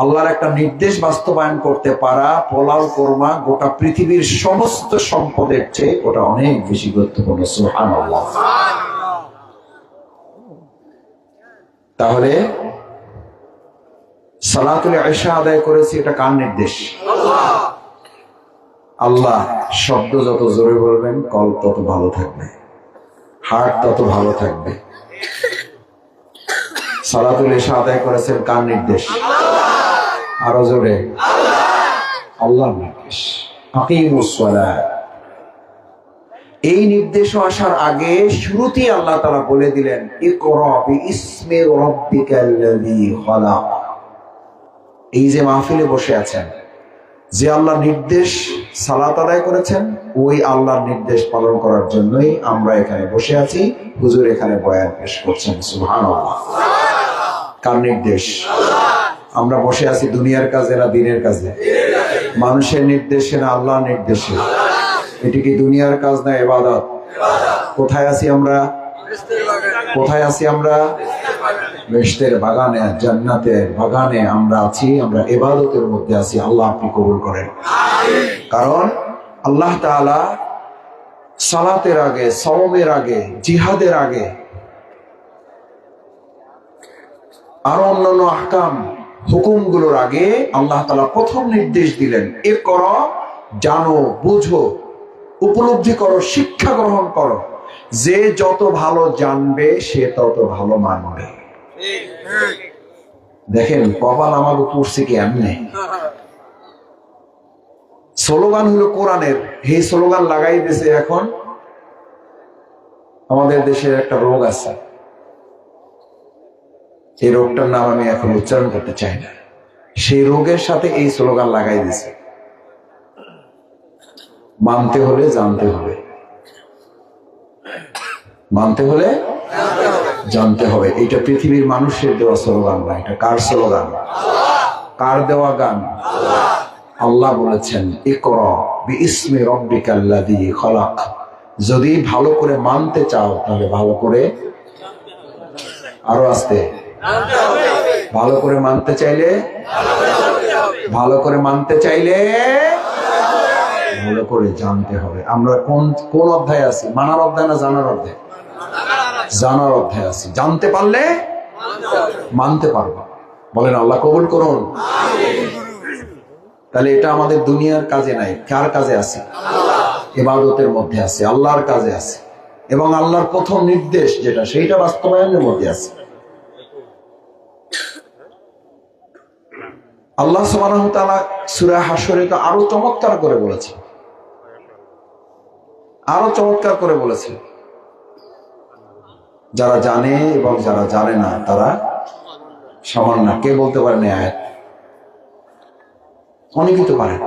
আল্লাহর একটা নির্দেশ বাস্তবায়ন করতে পারা, পোলাও, কোরমা, গোটা পৃথিবীর সমস্ত সম্পদের চেয়ে ওটা অনেক বেশি গুরুত্বপূর্ণ সুহান তাহলে, সালাতুল আয়সা আদায় করেছি, এটা কার নির্দেশ? আল্লাহ শব্দ যত জোরে বলবেন, কল তত ভালো থাকবে, হার্ট তত ভালো থাকবে। সালাতুল এসা আদায় করেছেন কার নির্দেশ? আরও জোরে। আল্লাহ এই নির্দেশ আসার আগে শুরুতেই আল্লাহ তারা বলে দিলেন এই যে মাহফিলে বসে আছেন, যে আল্লাহ নির্দেশ সালাত আদায় করেছেন, ওই আল্লাহর নির্দেশ পালন করার জন্যই আমরা এখানে বসে আছি। হুজুর এখানে বয়ান পেশ করছেন সুহান কার নির্দেশ? আমরা বসে আছি দুনিয়ার কাজে না দিনের কাজে মানুষের নির্দেশে না, আল্লাহর নির্দেশে। এটি কি দুনিয়ার কাজ না, এবাদত? কোথায় আছি আমরা? কোথায় আছি আমরা? বেহেশতের বাগানে, জান্নাতের বাগানে আমরা আছি, আমরা এবাদতের মধ্যে আছি। আল্লাহ আপনি কবুল করেন। কারণ আল্লাহ তাআলা সালাতের আগে সওমের আগে, জিহাদের আগে, আরও অন্যান্য আহকাম হুকুমগুলোর আগে আল্লাহ তাআলা প্রথম নির্দেশ দিলেন, এ করো, জানো, বুঝো, উপলব্ধি করো, শিক্ষা গ্রহণ করো। যে যত ভালো জানবে, সে তত ভালো মানবে। দেখেন, কপাল আমাকে পড়ছে কি এমনি। স্লোগান হলো কোরআনের। এই স্লোগান লাগাই দিয়েছে এখন আমাদের দেশের একটা রোগ আছে। এই রোগটার নাম আমি এখন উচ্চারণ করতে চাই না। সেই রোগের সাথে এই স্লোগান লাগাই দিছে। মানতে হলে জানতে হবে। মানতে হলে জানতে হবে। এটা পৃথিবীর মানুষের দেওয়া স্লোগান না, এটা কার স্লোগান? কার দেওয়া গান? আল্লাহ বলেছেন, ইকরা বিইসমি রব্বিকাল্লাযী খলাক। যদি ভালো করে মানতে চাও, তাহলে ভালো করে আরও আসতে। ভালো করে মানতে চাইলে? ভালো করে মানতে চাইলে? ভালো করে জানতে হবে। আমরা কোন কোন অধ্যায় আছি? মানার অধ্যায় না জানার অধ্যায়? জানার অধ্যায় আছি। জানতে পারলে মানতে পারব। বলেন, আল্লাহ কবুল করুন। তাহলে এটা আমাদের দুনিয়ার কাজে নাই। কার কাজে আছে? ইবাদতের মধ্যে আছে। আল্লাহর কাজে আছে। এবং আল্লাহর প্রথম নির্দেশ যেটা, সেইটা বাস্তবায়নের মধ্যে আছে। আল্লাহ তাআলা সূরা হাশরে তো আরও চমৎকার করে বলেছে। আরও চমৎকার করে বলেছে। যারা জানে এবং যারা জানে না, তারা সমান না, কে বলতে পারে না আয়াত? অনেকেই তো পারে।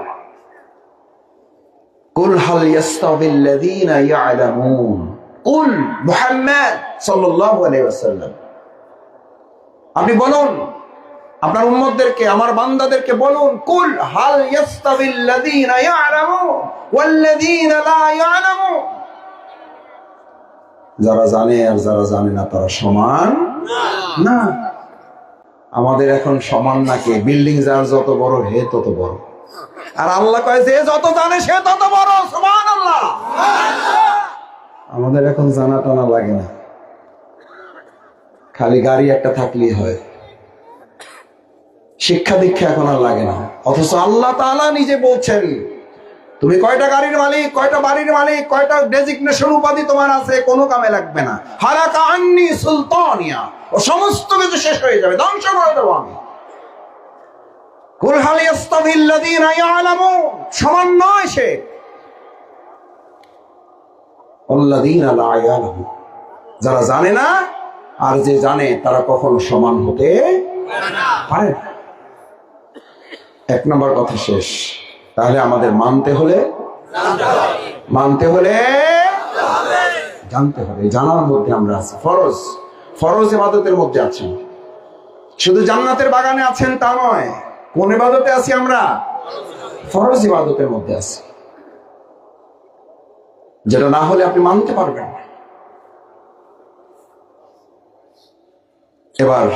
কুল হাল আপনি বলুন আপনার উম্মতদেরকে, আমার বান্দাদেরকে বলুন, কুল হাল ইয়াস্তাবিল্লাযীনা ইয়ালামুন ওয়াল্লাযীনা লা ইয়ালামুন যারা জানে আর যারা জানে না, তারা সমান না। আমাদের এখন সমান নাকি? বিল্ডিং যার যত বড়, হে তত বড়। আর আল্লাহ কয়, যে যত জানে, সে তত বড়। সমান আল্লাহ আমাদের এখন জানা টানা লাগে না। খালি গাড়ি একটা থাকলেই হয়। শিক্ষা দীক্ষা এখন আর লাগে না। অথচ আল্লাহ তাআলা নিজে বলছেন, তুমি কয়টা গাড়ির মালিক, কয়টা বাড়ির মালিক, কয়টা ডেজিগনেশন উপাধি তোমার আছে, কোনো কামে লাগবে না। হারাকা আন্নি সুলতানিয়া, ও সমস্ত কিছু শেষ হয়ে যাবে, ধ্বংস করে দেবো আমি। যারা জানে না, আর যে জানে, তারা কখনো সমান হতে পারে না। এক নম্বর কথা শেষ। তাহলে আমাদের মানতে হলে মানতে হলে জানতে হবে। জানার মধ্যে আমরা আছি। ফরজ। ফরজ ইবাদতের মধ্যে আছি। শুধু জান্নাতের বাগানে আছেন তা নয়, কোন ইবাদতে আছি আমরা? ফরজ ইবাদতের মধ্যে আছি। যেটা না হলে আপনি মানতে পারবেন এবার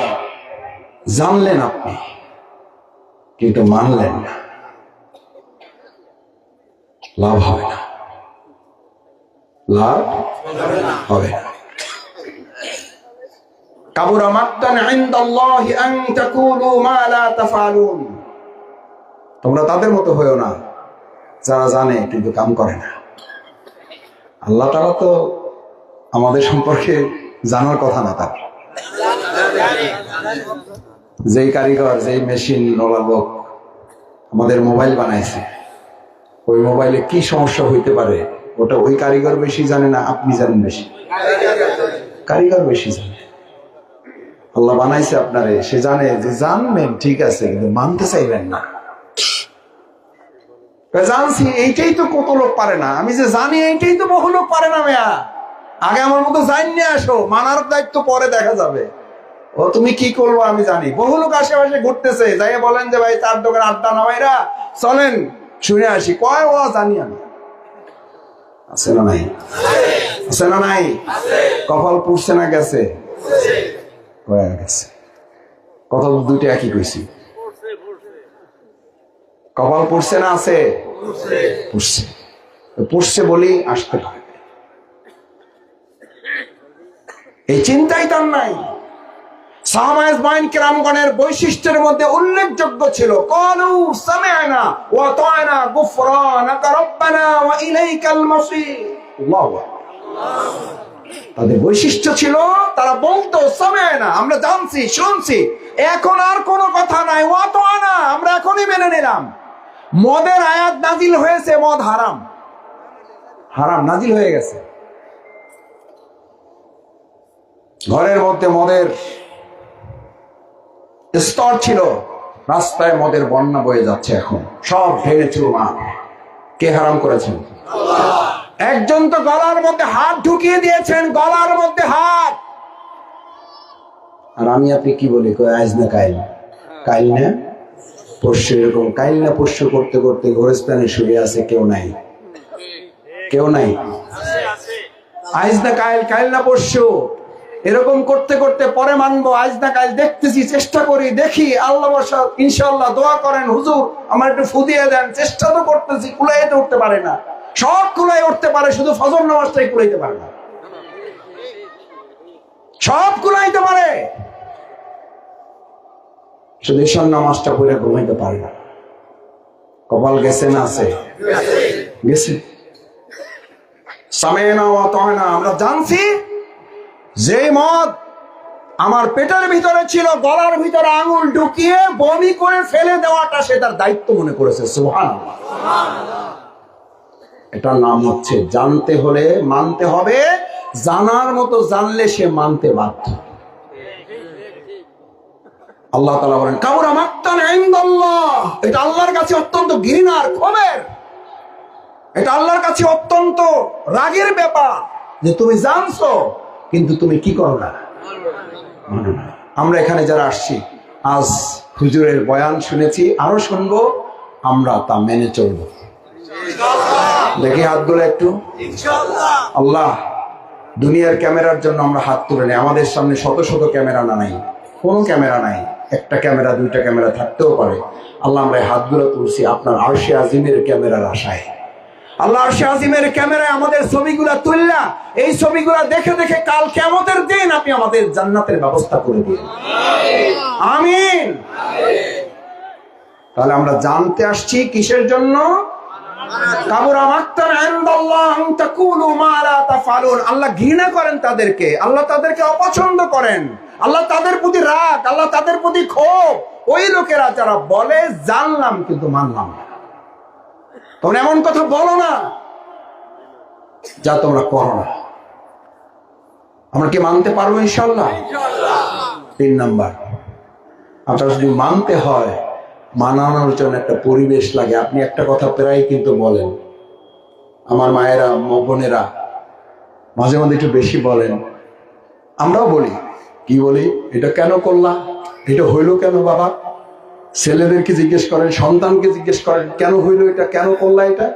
জানলেন আপনি কিন্তু মানলেন না। লাভ হবে না। লাভ হবে না। আন তাকুলু মা লা তোমরা তাদের মতো হয়েও না, যারা জানে কিন্তু কাম করে না। আল্লাহ তারা তো আমাদের সম্পর্কে জানার কথা না তার। যেই কারিগর, যেই মেশিন ওলা লোক আমাদের মোবাইল বানাইছে, ওই মোবাইলে কি সমস্যা হইতে পারে? ওটা ওই কারিগর বেশি জানে না আপনি জানেন বেশি? কারিগর বেশি জানে। আল্লাহ বানাইছে আপনারে, সে জানে যে জানবেন, ঠিক আছে, কিন্তু মানতে চাইবেন না। জানছি, এইটাই তো কত লোক পারে না। আমি যে জানি, এইটাই তো বহু লোক পারে না মেয়া আগে আমার মতো জান নিয়ে আসো, মানার দায়িত্ব পরে দেখা যাবে। ও, তুমি কি করব আমি জানি। বহু লোক আশেপাশে ঘুরতেছে যাই বলেন যে ভাই তার দোকান আড্ডা না ভাইরা চলেন, শুনে আসি। কয় ও জানি আমি। আছে না নাই? আছে না নাই? কপাল পুড়ছে না গেছে? গেছে? কথা দুইটা একই কইছি। কপাল পড়ছে না আছে? পড়ছে। পড়ছে বলেই আসতে পারে। এই চিন্তাই তার নাই। বৈশিষ্ট্যের মধ্যে উল্লেখযোগ্য ছিল। তাদের বৈশিষ্ট্য ছিল, তারা বলতো সামি'না আমরা জানছি, শুনছি। এখন আর কোনো কথা নাই। ওয়া তা'না আমরা এখনই মেনে নিলাম। মদের আয়াত নাজিল হয়েছে, মদ হারাম। হারাম, নাজিল হয়ে গেছে। ঘরের মধ্যে মদের স্তর ছিল, রাস্তায় মদের বন্যা বয়ে যাচ্ছে এখন। সব ভেঙে চুরমার কে হারাম করেছেন? একজন তো গলার মধ্যে হাত ঢুকিয়ে দিয়েছেন, গলার মধ্যে হাত। আর আমি, আপনি কি বলি? আজ না কাইল? কাইল না? পরশু এরকম। কাইল না পরশু করতে করতে গোরস্থানে শুয়ে আছে কেউ নাই। কেউ নাই? আজ না কাইল? কাইল না পরশু এরকম করতে করতে পরে মানবো, আজ না কাল দেখতেছি, চেষ্টা করি, দেখি, আল্লাহ ইনশাল্লাহ দোয়া করেন, হুজুর, আমার একটু ফুদিয়ে দেন, চেষ্টা তো করতেছি, কুলাইতে উঠতে পারে না। সব কুলাই উঠতে পারে, শুধু ফজর নামাজটাই কুলাইতে পারে না। সব কুলাইতে পারে। শুধু ঈশান নামাজটা পড়ে ঘুমাইতে পারে না। কপাল গেছে না আছে? গেছে। ওয়া তা'না আমরা জানছি যে মদ আমার পেটের ভিতরে ছিল, গলার ভিতরে আঙুল ঢুকিয়ে বমি করে ফেলে দেওয়াটা সে তার দায়িত্ব মনে করেছে সুহান এটার নাম হচ্ছে জানতে হলে মানতে হবে, জানার মতো জানলে সে মানতে বাধ্য। আল্লাহ তালা বলেন, কাবুরা ইনদাল্লাহ। এটা আল্লাহর কাছে অত্যন্ত ঘৃণার ক্ষোভের এটা আল্লাহর কাছে অত্যন্ত রাগের ব্যাপার যে তুমি জানছো কিন্তু তুমি কি করো না। আমরা এখানে যারা আসছি, আজ হুজুরের বয়ান শুনেছি, আরও শুনব, আমরা তা মেনে চলবো। দেখি হাতগুলো একটু। আল্লাহ, দুনিয়ার ক্যামেরার জন্য আমরা হাত তুলে নেই। আমাদের সামনে শত শত ক্যামেরা না নাই। কোনো ক্যামেরা নাই। একটা ক্যামেরা, দুইটা ক্যামেরা থাকতেও পারে। আল্লাহ, আমরা হাতগুলো তুলছি আপনার আরশে আজিমের ক্যামেরার আশায়। আল্লাহ আজিমের ক্যামেরায় আমাদের ছবিগুলা তুললা, এই ছবিগুলা দেখে দেখে কাল কেমতের দিন আপনি আমাদের জান্নাতের ব্যবস্থা করে দিন তাহলে আমরা জানতে আসছি কিসের জন্য? আল্লাহ ঘৃণা করেন তাদেরকে, আল্লাহ তাদেরকে অপছন্দ করেন। আল্লাহ তাদের প্রতি রাগ, আল্লাহ তাদের প্রতি ক্ষোভ। ওই লোকেরা যারা বলে, জানলাম কিন্তু মানলাম না তোমরা এমন কথা বলো না যা তোমরা করো না। আমরা কি মানতে পারব ইনশাল্লাহ তিন নাম্বার, আপনার যদি মানতে হয়, মানানোর জন্য একটা পরিবেশ লাগে। আপনি একটা কথা প্রায় কিন্তু বলেন। আমার মায়েরা বোনেরা মাঝে মাঝে একটু বেশি বলেন। আমরাও বলি, কি বলি? এটা কেন করলা? এটা হইল কেন বাবা? ছেলেদেরকে জিজ্ঞেস করেন, সন্তানকে জিজ্ঞেস করেন, কেন হইল এটা, কেন করলা এটা?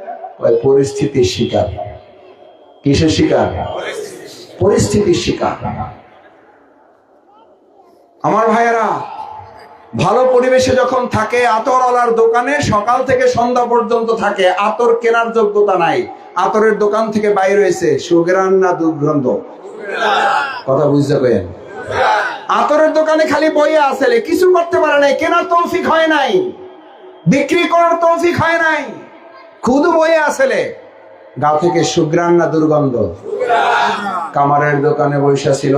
পরিস্থিতির শিকার। কিসের শিকার? পরিস্থিতির শিকার। আমার ভাইয়েরা, ভালো পরিবেশে যখন থাকে আতর আতরওয়ালার দোকানে সকাল থেকে সন্ধ্যা পর্যন্ত থাকে, আতর কেনার যোগ্যতা নাই। আতরের দোকান থেকে বাইরে হয়েছে, সুগ্রান না দুর্গন্ধ? কথা বুঝতে পেরেন আতরের দোকানে খালি বইয়ে আসলে কিছু করতে পারে নাই, কেনার তৌফিক হয় নাই, বিক্রি করার তৌফিক হয় নাই, খুদ বইয়ে আসলে গা থেকে সুগ্রান না দুর্গন্ধ? কামারের দোকানে বৈশা ছিল,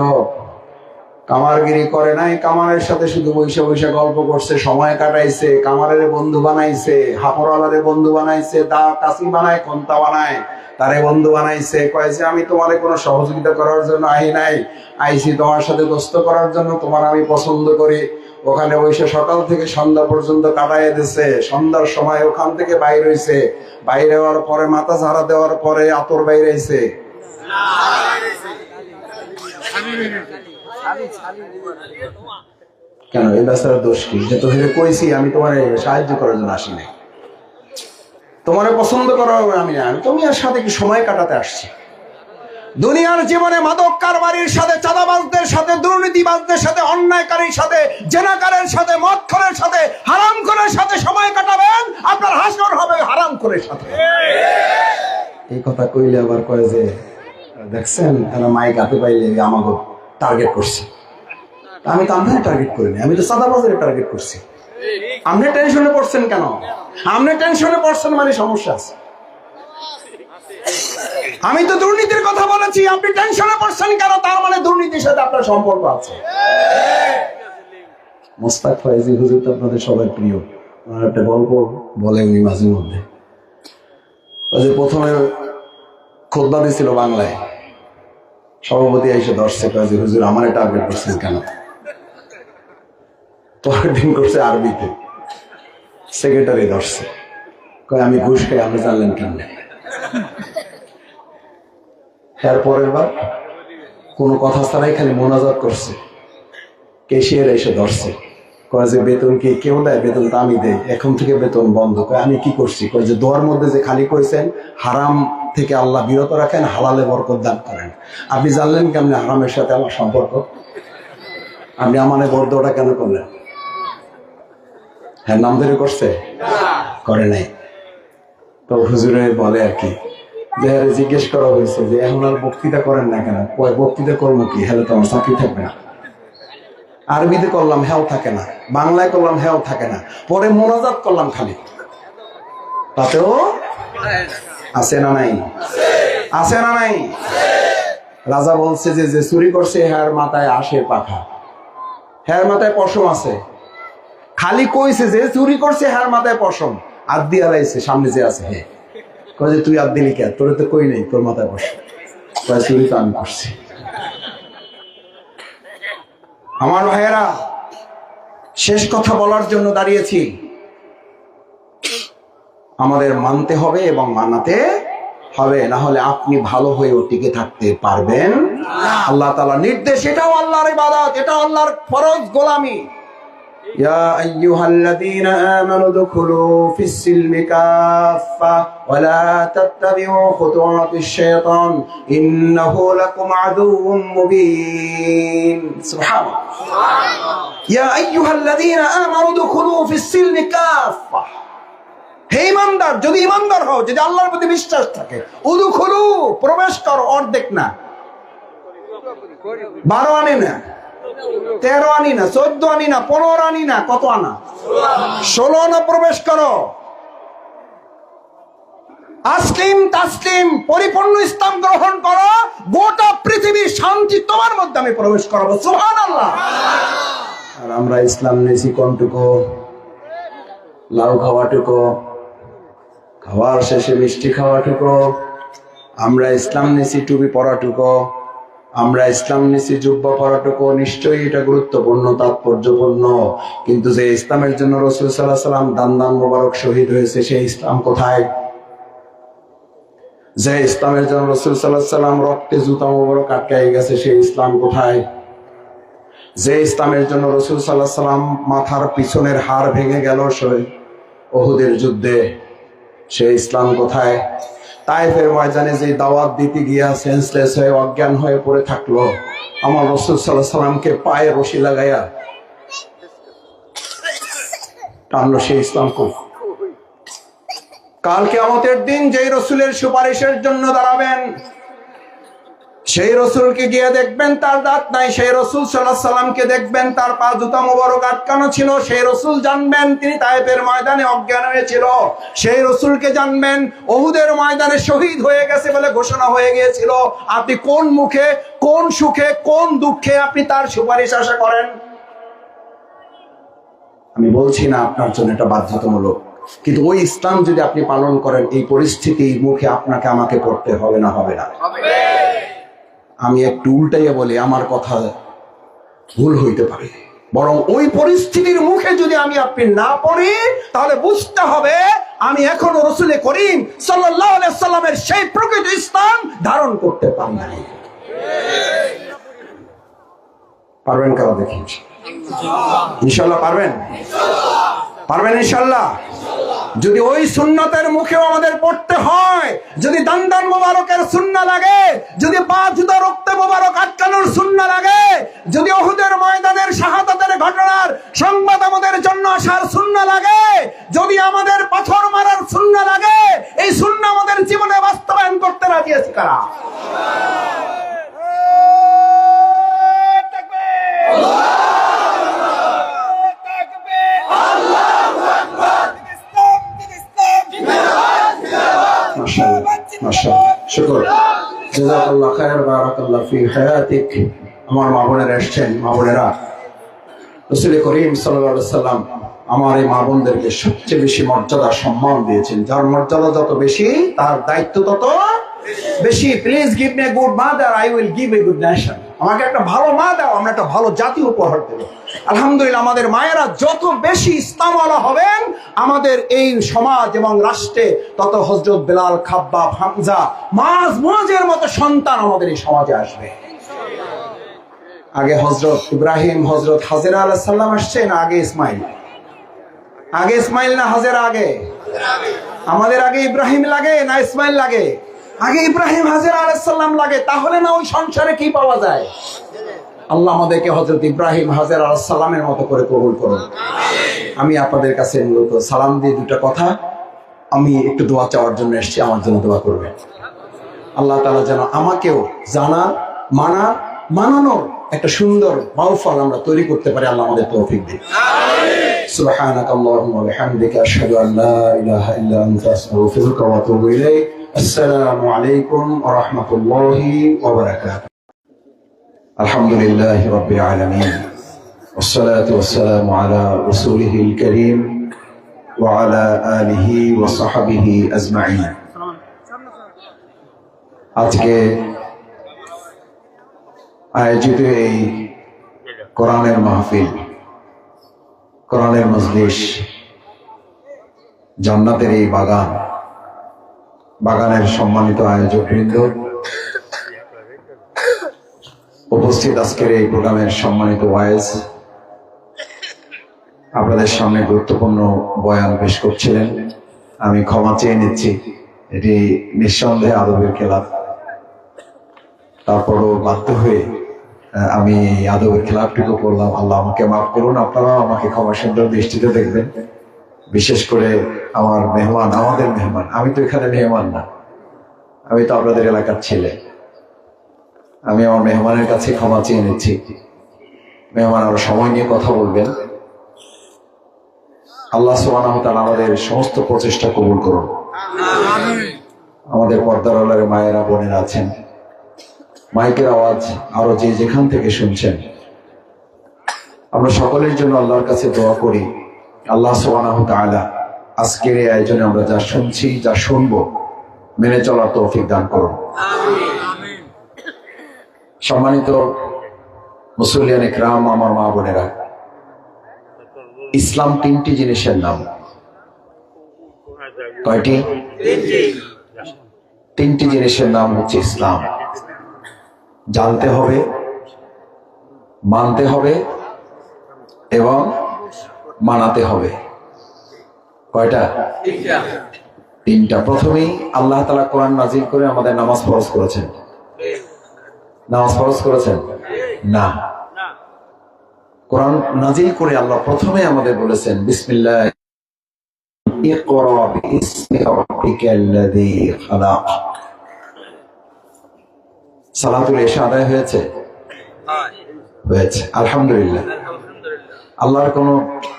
কামারগিরি করে নাই, কামারের সাথে শুধু বৈশা বৈশা গল্প করছে, সময় কাটাইছে, কামারের বন্ধু বানাইছে হাপরওয়ালারে বন্ধু বানাইছে, দা কাশি বানায়, কন্তা বানায়। তারে বন্ধু বানাইছে কয়েছে আমি তোমারে কোনো সহযোগিতা করার জন্য আই নাই, আইছি তোমার সাথে দোস্ত করার জন্য, তোমার আমি পছন্দ করি। ওখানে বসে সকাল থেকে সন্ধ্যা পর্যন্ত কাটাইয়া দিছে, সন্ধ্যার সময় ওখান থেকে বাইর হইছে। বাইরে হওয়ার পরে, মাথা ঝাড়া দেওয়ার পরে আতর বাইরে আইছে কেন, এই বেচারার দোষ কি? যে কইছি, আমি তোমার সাহায্য করার জন্য আসি নাই তোমার পছন্দ করা হবে আমি না। আমি তুমি আর সাথে কি সময় কাটাতে আসছি। দুনিয়ার জীবনে মাদক কারবারির সাথে, চাঁদাবাজদের সাথে, দুর্নীতিবাজদের সাথে, অন্যায়কারীর সাথে, জেনাকারের সাথে, মদখরের সাথে হারাম করার সাথে সময় কাটাবেন, আপনার হাসর হবে হারাম করের সাথে। এই কথা কইলে আবার কয় যে, দেখছেন, তারা মাইক হাতে পাইলে আমাকে টার্গেট করছে। আমি তো আপনার টার্গেট করিনি, আমি তো চাঁদাবাজের টার্গেট করছি। আপনি টেনশনে পড়ছেন কেন? আপনি টেনশনে পড়ছেন মানে সমস্যা আছে। আমি তো দুর্নীতির কথা বলেছি, আপনি টেনশনে পড়ছেন কেন? তার মানে দুর্নীতির সাথে আপনার সম্পর্ক আছে। মোস্তাক ফয়েজি হুজুর তো আপনাদের সবার প্রিয়। ওনার একটা গল্প বলে উনি মাঝে মধ্যে। যে প্রথমে খোদ্া দিয়েছিল বাংলায়। সভাপতি এসে দর্শক যে, হুজুর, আমার টার্গেট করছেন কেন? দিন করছে আরবিতে। সেক্রেটারি ধরছে। কয়, আমি ঘুষ খাই, আপনি জানলেন কেমনে? এর পরের বার কোনো কথা ছাড়াই খালি মোনাজাত করছে। কেশিয়ার এসে ধরছে। কয় যে, বেতন কি কেউ দেয়? বেতন তো আমি দেই। এখন থেকে বেতন বন্ধ। কয়, আমি কি করছি? কয় যে, দোয়ার মধ্যে যে খালি করেছেন হারাম থেকে আল্লাহ বিরত রাখেন, হালালে বরকত দান করেন। আপনি জানলেন কেমনে হারামের সাথে আমার সম্পর্ক? আপনি আমার বর্দটা কেন করলেন? হ্যাঁ নাম ধরে করছে? করে নাই। তো হুজুরে বলে আর কি, যে জিজ্ঞেস করা হয়েছে যে এখন আর বক্তৃতা করেন না কেন? বক্তৃতা করব কি? হলে তো আমার চাকরি থাকবে না। আরবিতে করলাম হ্যাও থাকে না। বাংলায় করলাম হ্যাও থাকে না। পরে মোনাজাত করলাম খালি। তাতেও আছে না নাই? আছে না নাই? রাজা বলছে যে যে চুরি করছে হ্যার মাথায় আসে পাখা। হ্যার মাথায় পশম আছে। খালি কইছে যে চুরি করছে হ্যার মাথায় পশম। আর দিয়া লাইছে, সামনে যে আছে হ্যাঁ কয় যে, তুই আর দিলি কে? তোর তো কই নেই, তোর মাথায় পশম। কয়, চুরি তো আমি করছি। আমার ভাইয়েরা, শেষ কথা বলার জন্য দাঁড়িয়েছি। আমাদের মানতে হবে এবং মানাতে হবে, না হলে আপনি ভালো হয়েও টিকে থাকতে পারবেন আল্লাহ তালা নির্দেশ, এটাও আল্লাহর ইবাদত এটা আল্লাহর ফরজ গোলামি। يا أيها الذين آمنوا ادخلوا في السلم كافة ولا تتبعوا خطوات الشيطان إنه لكم عدو مبين سبحان الله يا أيها الذين آمنوا ادخلوا في السلم كافة হে ইমানদার যদি ইমানদার হও যদি আল্লাহর প্রতি বিশ্বাস থাকে উদু খুলু প্রবেশ করো অর্ধেক না বারো আনি না তেরো আনি না, চোদ্দ আনি না, পনেরো আনি না, কত আনা? ষোলো আনা প্রবেশ করো। আসলিম তাসলিম, পরিপূর্ণ ইসলাম গ্রহণ করো। গোটা পৃথিবীর শান্তি তোমার মধ্যে আমি প্রবেশ করাবো। সুহান আল্লাহ আর আমরা ইসলাম নিয়েছি কোনটুকু? লাউ খাওয়াটুকু। খাওয়ার শেষে মিষ্টি খাওয়াটুকু। আমরা ইসলাম নিয়েছি টুপি পরাটুকু। আমরা ইসলাম নিয়েছি জুব্বা পরাটুকু, নিশ্চয়ই এটা গুরুত্বপূর্ণ, তাৎপর্যপূর্ণ। কিন্তু যে ইসলামের জন্য রসুল সাল্লাহ সাল্লাম দান দান মোবারক শহীদ হয়েছে, সেই ইসলাম কোথায়? যে ইসলামের জন্য রসুল সাল্লাহ সাল্লাম রক্তে জুতা মোবারক আটকাই গেছে, সেই ইসলাম কোথায়? যে ইসলামের জন্য রসুল সাল্লাহ সাল্লাম মাথার পিছনের হাড় ভেঙে গেল ওহুদের যুদ্ধে সে ইসলাম কোথায়? তাইফের ময়দানে যে দাওয়াত দিতে গিয়া সেন্সলেস হয়ে, অজ্ঞান হয়ে পড়ে থাকল, আমার রসুল সাল্লাহ সাল্লামকে পায়ে রশি লাগাইয়া টানলো সেই ইসলাম খুব কালকে আমতের দিন যেই রসুলের সুপারিশের জন্য দাঁড়াবেন সেই রসুলকে গিয়ে দেখবেন তার দাঁত নাই, সেই রসুল সাল্লাহ সাল্লামকে দেখবেন তার পা জুতা মোবারক আটকানো ছিল, সেই রসুল জানবেন তিনি তাইপের ময়দানে অজ্ঞান হয়েছিল। সেই রসুলকে জানবেন ওহুদের ময়দানে শহীদ হয়ে গেছে বলে ঘোষণা হয়ে গিয়েছিল। আপনি কোন মুখে, কোন সুখে, কোন দুঃখে আপনি তার সুপারিশ আশা করেন? আমি বলছি না আপনার জন্য এটা বাধ্যতামূলক, কিন্তু ওই ইসলাম যদি আপনি পালন করেন, এই পরিস্থিতির মুখে আপনাকে আমাকে পড়তে হবে না হবে না। আমি একটু উল্টাইয়া বলি, আমার কথা ভুল হইতে পারে। বরং ওই পরিস্থিতির মুখে যদি আমি আপনি না পড়ি, তাহলে বুঝতে হবে আমি এখনও রসুলে করিম সাল্লামের সেই প্রকৃত ইসলাম ধারণ করতে পারি নাই। পারবেন কারা দেখি? ইনশাল্লাহ পারবেন? পারবেন ইনশাল্লাহ? যদি ওই সুন্নতের মুখেও আমাদের পড়তে হয়, যদি দান্দান মোবারকের সুন্না লাগে, যদি পা রক্তে মোবারক আটকানোর সুন্না লাগে, যদি অহুদের ময়দানের শাহাদাতের ঘটনার সংবাদ আমাদের জন্য আসার সুন্না লাগে, যদি আমাদের পাথর মারার সুন্না লাগে, এই সুন্না আমাদের জীবনে বাস্তবায়ন করতে রাজি আছি কারা? মাশাআল্লাহ আমার মা বোনেরা এসছেন, মা বোনেরা। করিম আলাইহি সাল্লাম আমার এই মা বোনদেরকে সবচেয়ে বেশি মর্যাদা, সম্মান দিয়েছেন। যার মর্যাদা যত বেশি, তার দায়িত্ব তত বেশি। Please give me good mother I will give a good nation আমাকে একটা ভালো মা দাও, আমরা একটা ভালো জাতি উপহার দেবো। আলহামদুলিল্লাহ, আমাদের মায়েরা যত বেশি ইসলামওয়ালা হবেন, আমাদের এই সমাজ এবং রাষ্ট্রে তত হজরত বেলাল, খাব্বাব, হামজা, মাজ মজের মতো সন্তান আমাদের এই সমাজে আসবে। আগে হজরত ইব্রাহিম, হজরত হাজেরা আলাহ সাল্লাম আসছে না আগে ইসমাইল। আগে ইসমাইল না হাজেরা আগে? আমাদের আগে ইব্রাহিম লাগে না ইসমাইল লাগে? আগে ইব্রাহিম হাজেরা আলাহ সাল্লাম লাগে তাহলে না ওই সংসারে কি পাওয়া যায় আল্লাহ আমাদেরকে হজরত ইব্রাহিম হাজার আলাহ সালামের মতো করে কবুল করুন আমি আপনাদের কাছে মূলত সালাম দিয়ে দুটা কথা আমি একটু দোয়া চাওয়ার জন্য এসেছি আমার জন্য দোয়া করবেন আল্লাহ তালা যেন আমাকেও জানার মানার মানানোর একটা সুন্দর মাউফল আমরা তৈরি করতে পারি আল্লাহ আমাদের তৌফিক দিন سبحانك اللهم وبحمدك أشهد أن لا إله إلا أنت أستغفرك وأتوب إليك السلام عليكم ورحمة الله وبركاته الحمد لله رب العالمين والصلاة والسلام على رسوله الكريم وعلى آله وصحبه أجمعين আজকে আয়োজিত এই কোরআনের মাহফিল কোরআনের মজলিস জান্নাতের এই বাগান বাগানের সম্মানিত আয়োজক বৃন্দ উপস্থিত আজকের এই প্রোগ্রামের সম্মানিত ওয়াইজ, আপনাদের সামনে গুরুত্বপূর্ণ বয়ান পেশ করছিলেন। আমি ক্ষমা চেয়ে নিচ্ছি, এটি নিঃসন্দেহে আদবের খেলা তারপরও বাধ্য হয়ে আমি এই আদবের খেলাপটুকু করলাম। আল্লাহ আমাকে মাফ করুন, আপনারাও আমাকে ক্ষমা সুন্দর দৃষ্টিতে দেখবেন। বিশেষ করে আমার মেহমান, আমাদের মেহমান। আমি তো এখানে মেহমান না। আমি তো আপনাদের এলাকার ছেলে। আমি আমার মেহমানের কাছে ক্ষমা চেয়ে নিচ্ছি। মেহমান আরও সময় নিয়ে কথা বলবেন। আল্লাহ ওয়া আমাদের সমস্ত প্রচেষ্টা কবুল করুন। আমাদের পর্দার মায়েরা, বোনেরা আছেন। মাইকের আওয়াজ আরও যে যেখান থেকে শুনছেন। আমরা সকলের জন্য আল্লাহর কাছে দোয়া করি। আল্লাহ সুবহানাহু ওয়া তাআলা আজকের এই আয়োজনে আমরা যা শুনছি, যা শুনব, মেনে চলার তৌফিক দান করুন। সম্মানিত মুসলিয়ান ইকরাম, আমার মা বোনেরা, ইসলাম তিনটি জিনিসের নাম। কয়টি? তিনটি জিনিসের নাম হচ্ছে ইসলাম। জানতে হবে, মানতে হবে, এবং মানাতে হবে। কয়টা? তিনটা। প্রথমেই আল্লাহ তালা কোরআন নাজির করে আমাদের নামাজ ফরজ করেছেন। নামাজ ফরজ করেছেন? না। কোরআন নাজির করে আল্লাহ প্রথমে আমাদের বলেছেন বিসমিল্লা আলহামদুলিল্লাহ। আল্লাহর কোন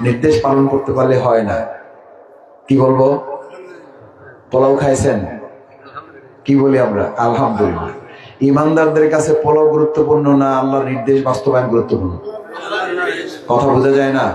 নির্দেশ পালন করতে পারলে হয় না। কি বলব? পোলাও খাইছেন? কি বলি আমরা? আলহামদুলিল্লাহ। ইমানদারদের কাছে পোলাও গুরুত্বপূর্ণ না আল্লাহর নির্দেশ বাস্তবায়ন গুরুত্বপূর্ণ? কথা বোঝা যায় না?